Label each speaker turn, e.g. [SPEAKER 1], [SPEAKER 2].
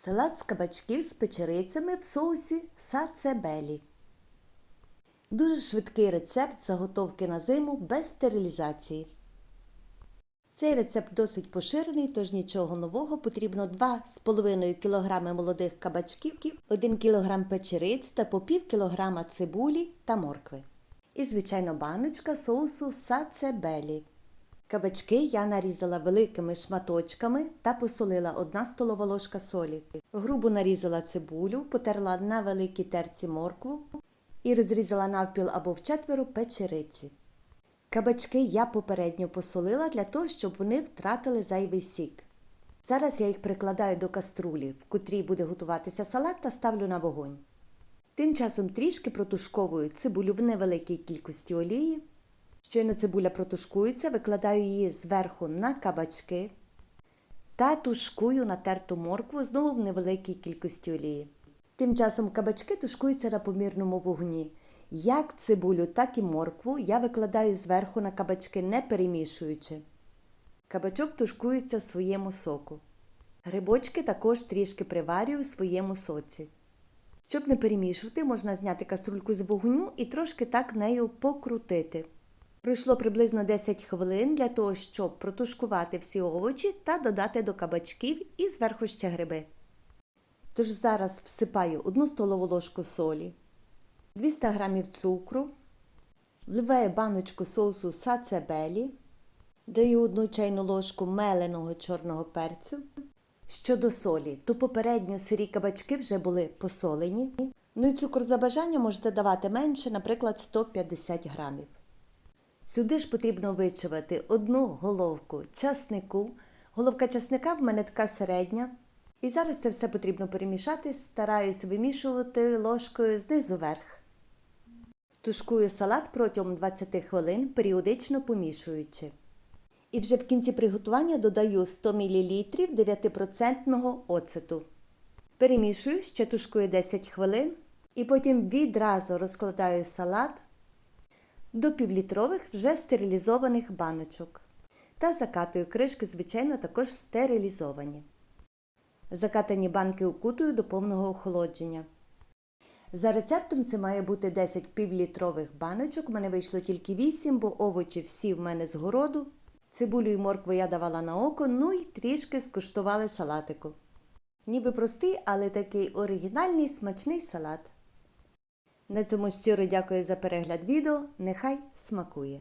[SPEAKER 1] Салат з кабачків з печерицями в соусі сацебелі. Дуже швидкий рецепт заготовки на зиму без стерилізації. Цей рецепт досить поширений, тож нічого нового. Потрібно 2,5 кг молодих кабачків, 1 кг печериць та по пів кілограма цибулі та моркви. І, звичайно, баночка соусу сацебелі. Кабачки я нарізала великими шматочками та посолила 1 столова ложка солі. Грубо нарізала цибулю, потерла на великій терці моркву і розрізала навпіл або вчетверо печериці. Кабачки я попередньо посолила для того, щоб вони втратили зайвий сік. Зараз я їх прикладаю до каструлі, в котрій буде готуватися салат та ставлю на вогонь. Тим часом трішки протушковую цибулю в невеликій кількості олії. Щойно цибуля протушкується, викладаю її зверху на кабачки та тушкую натерту моркву знову в невеликій кількості олії. Тим часом кабачки тушкуються на помірному вогні. Як цибулю, так і моркву я викладаю зверху на кабачки, не перемішуючи. Кабачок тушкується в своєму соку. Грибочки також трішки приварюю в своєму соці. Щоб не перемішувати, можна зняти каструльку з вогню і трошки так нею покрутити. Пройшло приблизно 10 хвилин для того, щоб протушкувати всі овочі та додати до кабачків і зверху ще гриби. Тож зараз всипаю 1 столову ложку солі, 200 г цукру, вливаю баночку соусу сацебелі, даю 1 чайну ложку меленого чорного перцю. Щодо солі, то попередньо сирі кабачки вже були посолені. Ну і цукор за бажанням можете давати менше, наприклад, 150 грамів. Сюди ж потрібно вичавити одну головку часнику. Головка часника в мене така середня. І зараз це все потрібно перемішати, стараюся вимішувати ложкою знизу вверх. Тушкую салат протягом 20 хвилин, періодично помішуючи. І вже в кінці приготування додаю 100 мл 9% оцету. Перемішую, ще тушкую 10 хвилин і потім відразу розкладаю салат до півлітрових вже стерилізованих баночок. Та закатую кришки, звичайно, також стерилізовані. Закатані банки укутую до повного охолодження. За рецептом це має бути 10 півлітрових баночок. У мене вийшло тільки 8, бо овочі всі в мене з городу. Цибулю і моркву я давала на око, ну і трішки скуштували салатику. Ніби простий, але такий оригінальний смачний салат. На цьому щиро дякую за перегляд відео. Нехай смакує!